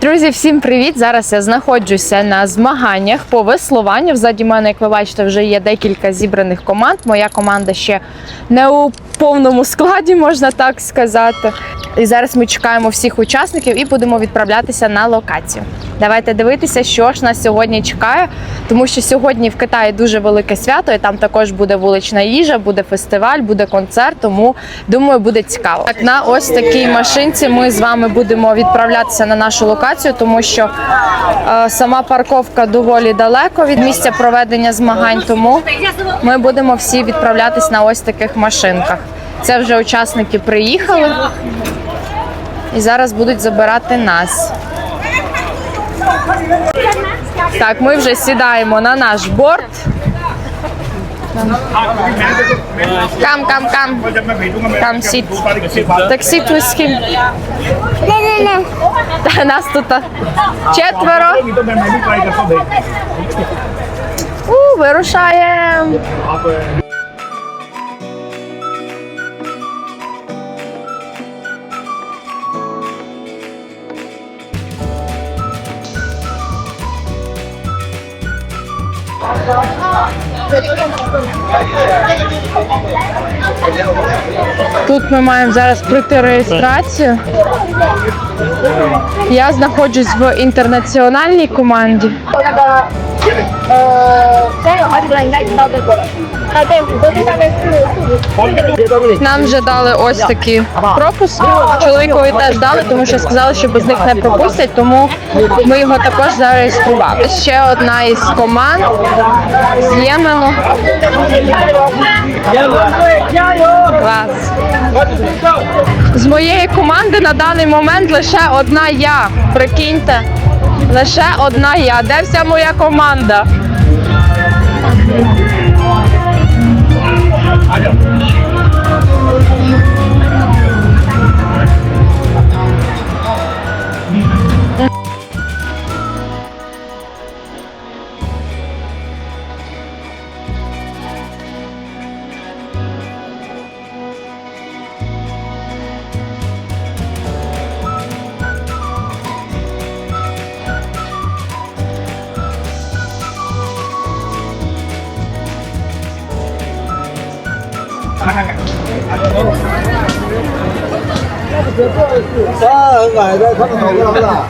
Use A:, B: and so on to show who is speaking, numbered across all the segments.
A: Друзі, всім привіт! Зараз я знаходжуся на змаганнях по веслуванню. Взаді мене, як ви бачите, вже є декілька зібраних команд. Моя команда ще не у повному складі, можна так сказати. І зараз ми чекаємо всіх учасників і будемо відправлятися на локацію. Давайте дивитися, що ж нас сьогодні чекає, тому що сьогодні в Китаї дуже велике свято, і там також буде вулична їжа, буде фестиваль, буде концерт. Тому думаю, буде цікаво. Так на ось такій машинці ми з вами будемо відправлятися на нашу локацію, тому що е, сама парковка доволі далеко від місця проведення змагань. Тому ми будемо всі відправлятись на ось таких машинках. Це вже учасники приїхали і зараз будуть забирати нас. Так, ми вже сідаємо на наш борт. Кам, кам, кам. Кам сіт. Так сіт with him. Та нас тут четверо. У, вирушаємо. Тут ми маємо зараз пройти реєстрацію. Я знаходжусь в інтернаціональній команді. Нам вже дали ось такі пропуски. Чоловікові теж дали, тому що сказали, що без них не пропустять, тому ми його також зареєстрували. Ще одна із команд з Ємену. Клас. З моєї команди на даний момент лише одна я. Прикиньте, лише одна я. Де вся моя команда?
B: 他很
A: đó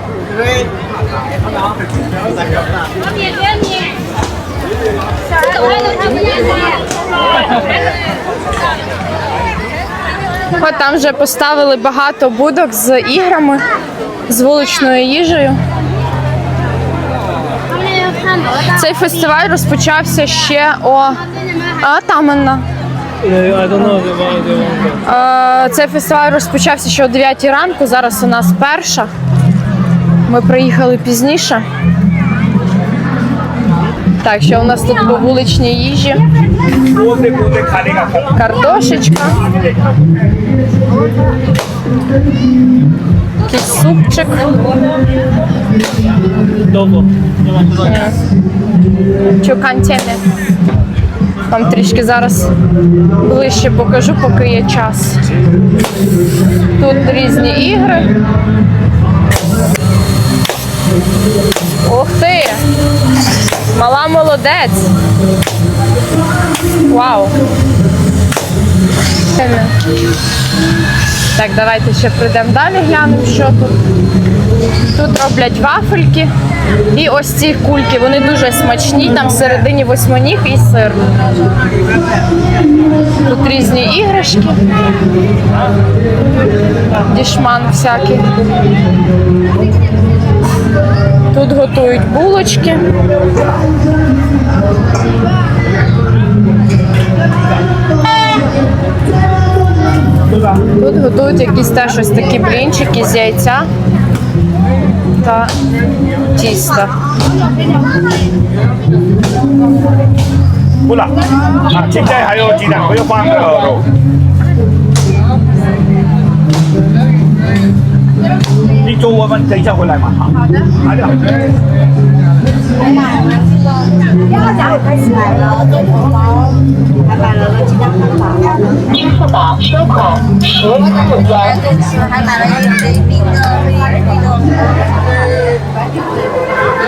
A: Там вже поставили багато будок з іграми, з вуличною їжею. Цей фестиваль розпочався ще о а, Таманна.
C: I don't know about the one.
A: Е, Цей фестиваль розпочався ще о 9 ранку. Зараз у нас перша. Ми приїхали пізніше. Так, що у нас тут по вуличній їжі? Картошечка. Якийсь супчик.
C: Довго.
A: Чукантєне. Вам трішки зараз ближче покажу, поки є час. Тут різні ігри. Ух ти! Мала молодець. Вау. Так, давайте ще прийдемо далі, глянемо, що тут. Тут роблять вафельки. І ось ці кульки, вони дуже смачні, там всередині восьминіг і сир. Тут різні іграшки. Дішман всякий. Тут готують булочки. Тут готують якісь теж ось такі блінчики з яйця та тіста.
D: 不了啊，现在还有鸡蛋，我又放个肉。你做我们等一下回来嘛。好的。好的。
E: 你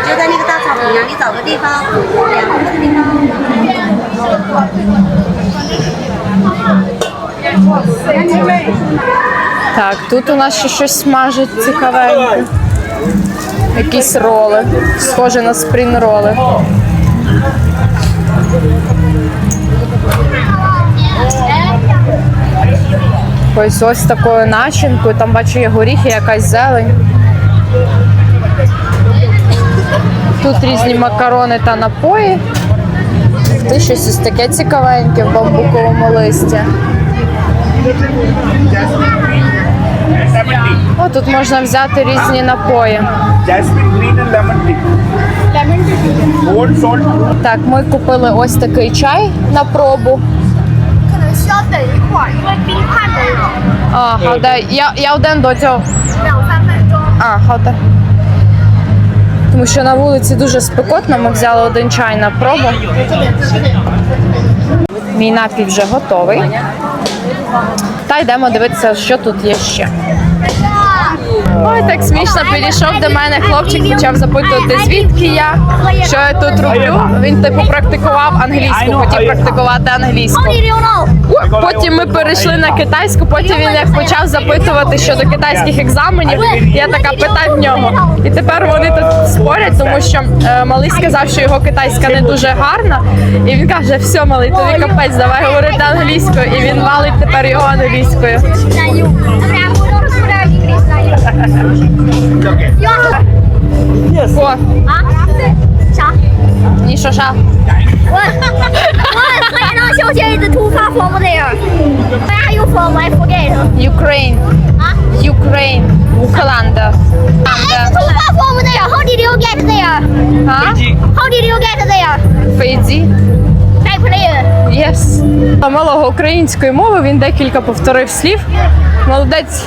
E: 就在那个
F: 大草
E: 坪上，你找个地方凉快的地方。
A: Так, тут у нас ще щось смажить цікавеньке. Якісь роли. Схоже на спрін роли. Ось ось такою начинкою. Там бачу є горіхи, якась зелень. Тут різні макарони та напої. Ти щось ось таке цікавеньке в бамбуковому листі. О, тут можна взяти різні напої. Так, ми купили ось такий чай на пробу. А, я, я один до цього. А. Тому що на вулиці дуже спекотно, ми взяли один чай на пробу. Мій напій вже готовий. Та йдемо дивитися, що тут є ще. Ой, так смішно підійшов до мене хлопчик, почав запитувати, звідки я, що я тут роблю. Він типу практикував англійську, хотів практикувати англійську. Потім ми перейшли на китайську. Потім він як почав запитувати щодо китайських екзаменів. Я така питаю в нього. І тепер вони тут спорять, тому що е, малий сказав, що його китайська не дуже гарна. І він каже: все, малий, тобі капець, давай говорити англійською. І він валить тепер його англійською.
E: 南用？哟
A: О,
E: 啊，啥？
A: ні, що ша.
E: 我我所以呢，休息一直突发 from there。Where are you from? I forget。
A: Ukraine,
E: 啊？
A: Ukraine, Укаланда.
E: I too far from there. How did you get there?
A: А?
E: How did you get there?
A: Фейдзі.
E: I play.
A: Єс. Малого української мови він декілька повторив слів. Молодець,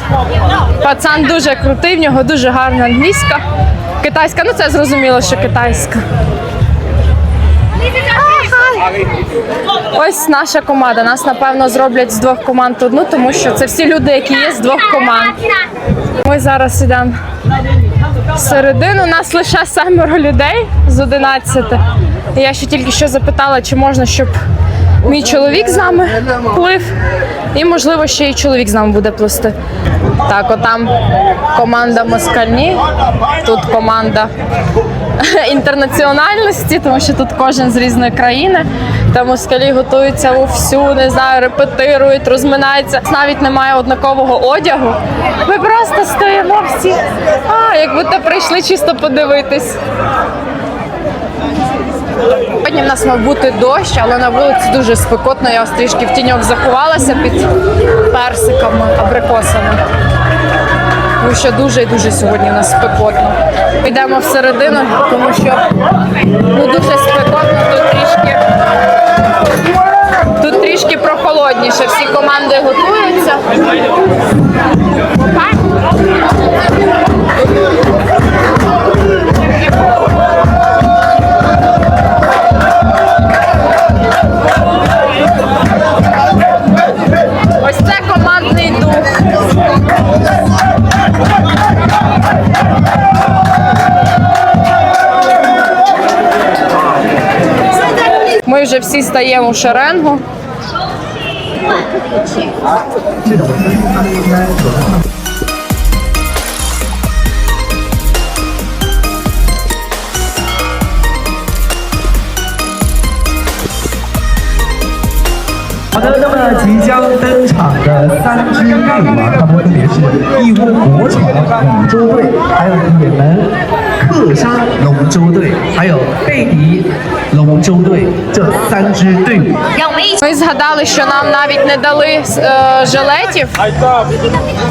A: пацан дуже крутий, в нього дуже гарна англійська. Китайська, ну це зрозуміло, що китайська. Ось наша команда. Нас напевно зроблять з двох команд одну, тому що це всі люди, які є з двох команд. Ми зараз йдемо всередину. Нас лише семеро людей з 11. Я ще тільки що запитала, чи можна, щоб мій чоловік з нами плив. І, можливо, ще й чоловік з нами буде плисти. Так, отам команда москальні, тут команда інтернаціональності, тому що тут кожен з різної країни. Та москалі готуються вовсю, не знаю, репетирують, розминаються. Навіть немає однакового одягу. Ми просто стоїмо всі. А, як будто прийшли чисто подивитись. Сьогодні в нас мав бути дощ, але на вулиці дуже спекотно. Я ось трішки в тіньок заховалася під персиками, абрикосами. Тому що дуже і дуже сьогодні у нас спекотно. Йдемо всередину, тому що ну, вже всі стаємо у шеренгу.
G: 好的，那么即将登场的三支队伍啊，他们分别是义乌国潮龙舟队，还有也门克沙龙舟队，还有贝迪龙舟队这三支队伍。
A: Ми згадали, що нам навіть не дали е, жилетів.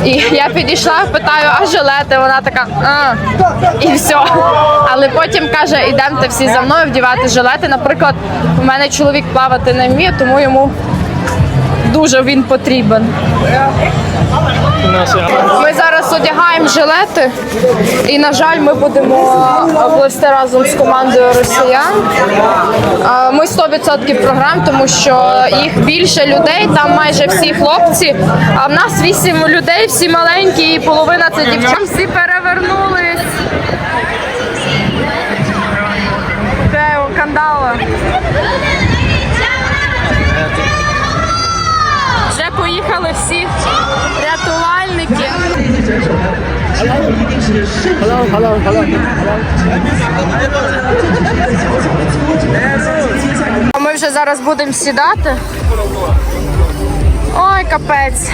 A: І я підійшла, питаю, а жилети? Вона така, а, і все. Але потім каже, ідемте всі за мною вдівати жилети. Наприклад, у мене чоловік плавати не вміє, тому йому дуже він потрібен. Ми зараз одягаємо жилети, і, на жаль, ми будемо плисти разом з командою росіян. Ми 100% програм, тому що їх більше людей, там майже всі хлопці. А в нас 8 людей, всі маленькі, і половина це дівчат. Всі перевернулись.
G: Hello,
A: hello, Ми вже зараз будемо сідати. Ой, капець.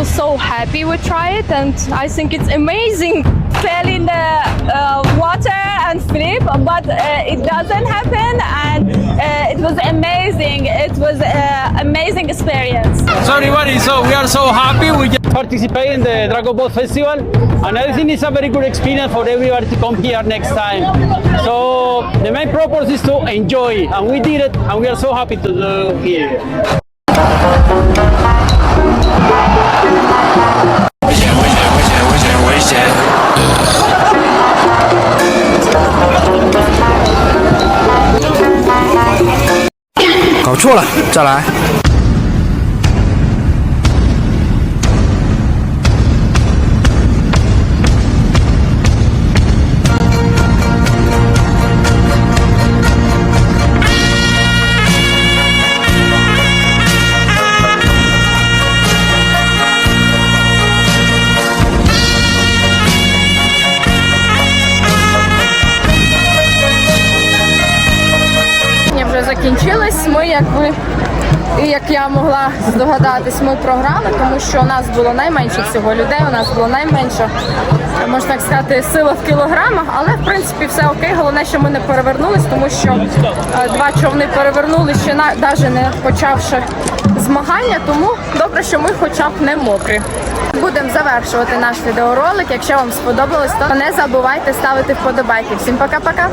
A: Feel so happy we try it, and I think it's amazing.
H: fell in the uh, water and flip, but uh, it doesn't happen, and uh, it was amazing. It was an amazing experience.
C: So everybody, so we are so happy we participate in the Dragon Ball Festival, and I think it's a very good experience for everybody to come here next time. So the main purpose is to enjoy, and we did it, and we are so happy to do here.
B: 错了，再来。
A: Я могла здогадатись, ми програли, тому що у нас було найменше всього людей. У нас було найменше, можна так сказати, сила в кілограмах, але в принципі все окей. Головне, що ми не перевернулись, тому що е, два човни перевернули ще навіть не почавши змагання. Тому добре, що ми хоча б не мокрі. Будемо завершувати наш відеоролик. Якщо вам сподобалось, то не забувайте ставити вподобайки. Всім пока-пока.